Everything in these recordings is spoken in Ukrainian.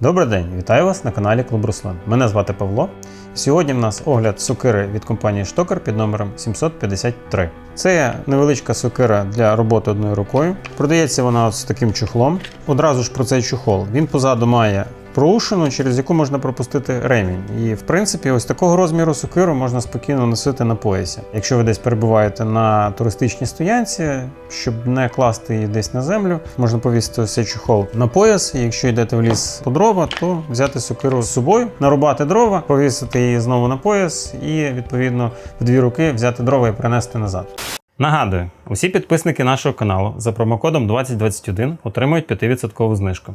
Добрий день, вітаю вас на каналі Клуб Руслан. Мене звати Павло. Сьогодні в нас огляд сокири від компанії Штокер під номером 753. Це невеличка сокира для роботи одною рукою. Продається вона з таким чохлом. Одразу ж про цей чохол. Він позаду має проушину, через яку можна пропустити ремінь. І в принципі, ось такого розміру сокиру можна спокійно носити на поясі. Якщо ви десь перебуваєте на туристичній стоянці, щоб не класти її десь на землю, можна повісити ось цей чохол на пояс. І якщо йдете в ліс по дрова, то взяти сокиру з собою, нарубати дрова, повісити її знову на пояс і відповідно в дві руки взяти дрова і принести назад. Нагадую, усі підписники нашого каналу за промокодом 2021 отримують 5% знижку.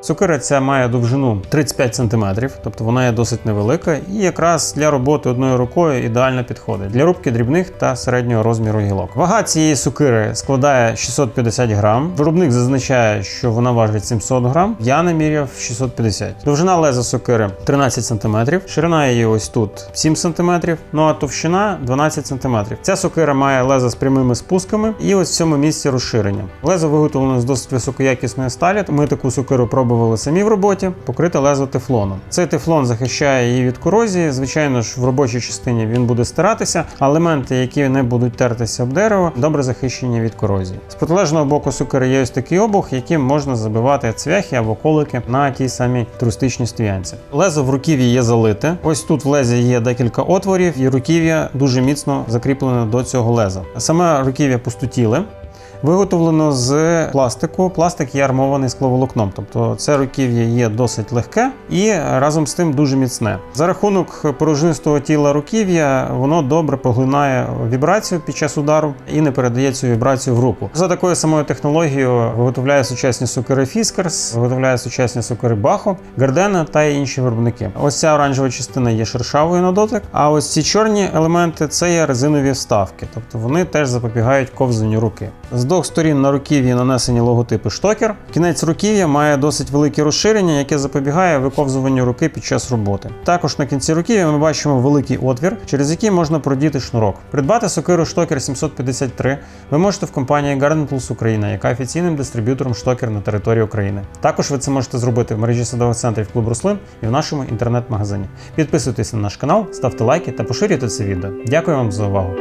Сокира ця має довжину 35 см, тобто вона є досить невелика і якраз для роботи одною рукою ідеально підходить для рубки дрібних та середнього розміру гілок. Вага цієї сокири складає 650 грам. Виробник зазначає, що вона важить 700 грам. Я наміряв 650. Довжина леза сокири 13 см, ширина її ось тут 7 см, ну а товщина 12 см. Ця сокира має лезо з прямими спусками і ось в цьому місці розширення. Лезо виготовлено з досить високоякісної сталі. Ми таку сокиру пробували самі в роботі, покрите лезо тефлоном. Цей тефлон захищає її від корозії. Звичайно ж, в робочій частині він буде стиратися, а елементи, які не будуть тертися об дерево, добре захищені від корозії. З протилежного боку сокири є ось такий обух, яким можна забивати цвяхи або колики на тій самій туристичній стоянці. Лезо в руків'ї є залите. Ось тут в лезі є декілька отворів, і руків'я дуже міцно закріплене до цього леза. Саме руків'я пустотіле. Виготовлено з пластику. Пластик є армований скловолокном, тобто це руків'я є досить легке і разом з тим дуже міцне. За рахунок порожнистого тіла руків'я воно добре поглинає вібрацію під час удару і не передає цю вібрацію в руку. За такою самою технологією виготовляє сучасні сокири Fiskars, виготовляє сучасні сокири Бахо, Гардена та інші виробники. Ось ця оранжева частина є шершавою на дотик, а ось ці чорні елементи це є резинові вставки, тобто вони теж запобігають ковзанню руки. З двох сторін на руків'ї нанесені логотипи штокер. Кінець руків'я має досить велике розширення, яке запобігає виковзуванню руки під час роботи. Також на кінці руків'я ми бачимо великий отвір, через який можна продіти шнурок. Придбати сокиру штокер 753 ви можете в компанії Garden Tools Україна, яка офіційним дистриб'ютором штокер на території України. Також ви це можете зробити в мережі садових центрів Клуб Рослин і в нашому інтернет-магазині. Підписуйтесь на наш канал, ставте лайки та поширюйте це відео. Дякую вам за увагу.